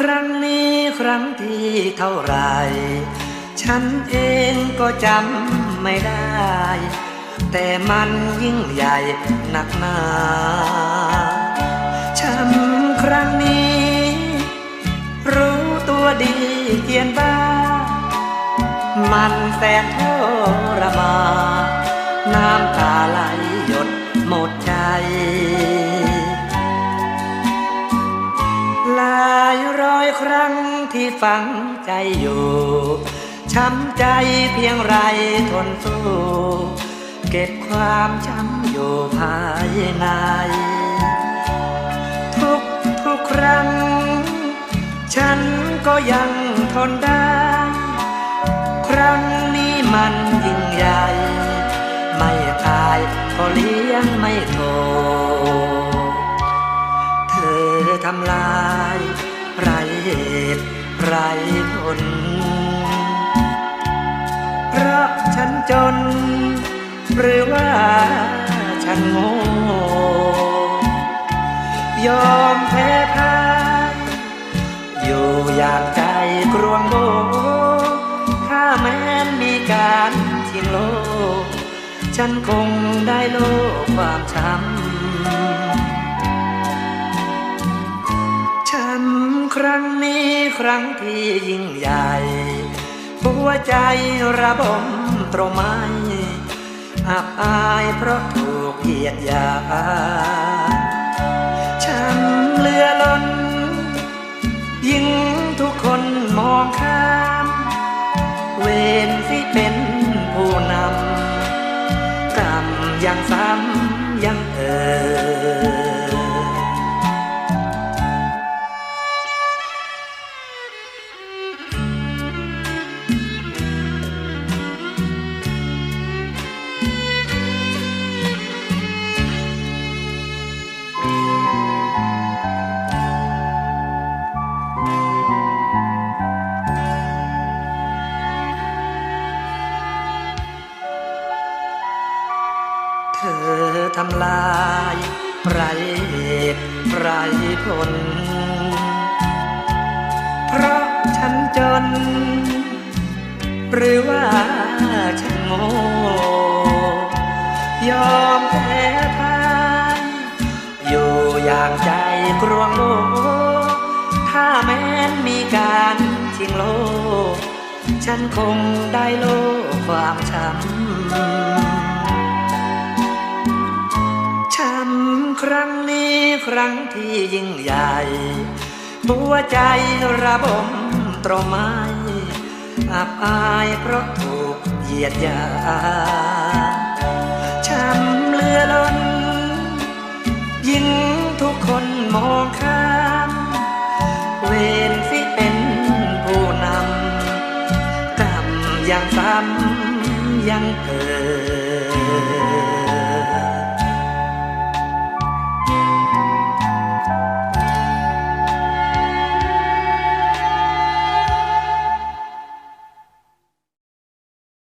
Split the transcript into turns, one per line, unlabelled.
ครั้งนี้ครั้งที่เท่าไร ฉันเองก็จำไม่ได้ แต่มันยิ่งใหญ่หนักหนาช้ำครั้งนี้ รู้ตัวดีเกียนบ้า มันแสนทรมายครั้งที่ฝังใจอยู่ ช้ำใจเพียงไรทนสู้ เก็บความช้ำอยู่ภายใน ทุกทุกครั้ง ฉันก็ยังทนได้ ครั้งนี้มันยิ่งใหญ่ ไม่ตายก็เลี้ยงไม่โทเธอทำลาย หรือว่าฉันโง่ยอมแพ้พ่ายอยู่อย่างใจกรวงโบถ้าแม้นมีการชิงโลก ฉันคงได้โลกความช้ำช้ำครั้งนี้ครั้งที่ยิ่งใหญ่หัวใจระบมตรไม อับอายเพราะถูกเหยียดหยาช้ำเลือล้น ยิ่งทุกคนมองข้าม เวรสิเป็นผู้นำกรรมยังซ้ำยังเอ่ย เธอทำลายไรเหตุไรผล เพราะฉันจน หรือว่าฉันโง่ยอมแพ้พ่ายอยู่อย่างใจกรวงโลถ้าแม้นมีการชิงโลกฉันคงได้โลกความช้ำ รั้งนี้ครั้งที่ยิ่งใหญ่หัวใจระบมตรไม้อับอายเพราะถูกเหยียดหยาช้ำเลือล้น ยิ่งทุกคนมองข้าม เวรสิเป็นผู้นำกรรมยังซ้ำยังเกิด